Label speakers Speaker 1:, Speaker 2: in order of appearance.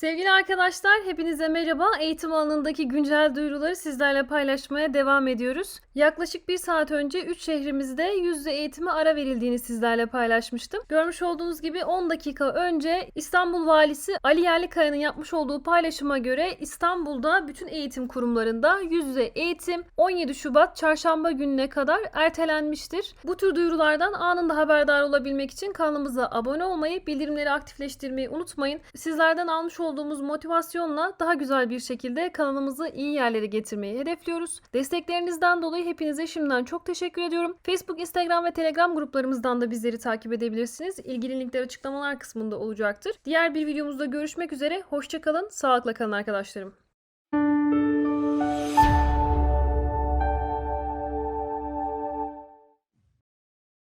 Speaker 1: Sevgili arkadaşlar, hepinize merhaba. Eğitim alanındaki güncel duyuruları sizlerle paylaşmaya devam ediyoruz. Yaklaşık bir saat önce 3 şehrimizde yüzde eğitime ara verildiğini sizlerle paylaşmıştım. Görmüş olduğunuz gibi 10 dakika önce İstanbul Valisi Ali Yerlikaya'nın yapmış olduğu paylaşıma göre İstanbul'da bütün eğitim kurumlarında yüzde eğitim 17 Şubat çarşamba gününe kadar ertelenmiştir. Bu tür duyurulardan anında haberdar olabilmek için kanalımıza abone olmayı, bildirimleri aktifleştirmeyi unutmayın. Sizlerden almış olduğumuz motivasyonla daha güzel bir şekilde kanalımızı iyi yerlere getirmeyi hedefliyoruz. Desteklerinizden dolayı hepinize şimdiden çok teşekkür ediyorum. Facebook, Instagram ve Telegram gruplarımızdan da bizleri takip edebilirsiniz. İlgili linkler açıklamalar kısmında olacaktır. Diğer bir videomuzda görüşmek üzere. Hoşçakalın, sağlıkla kalın arkadaşlarım.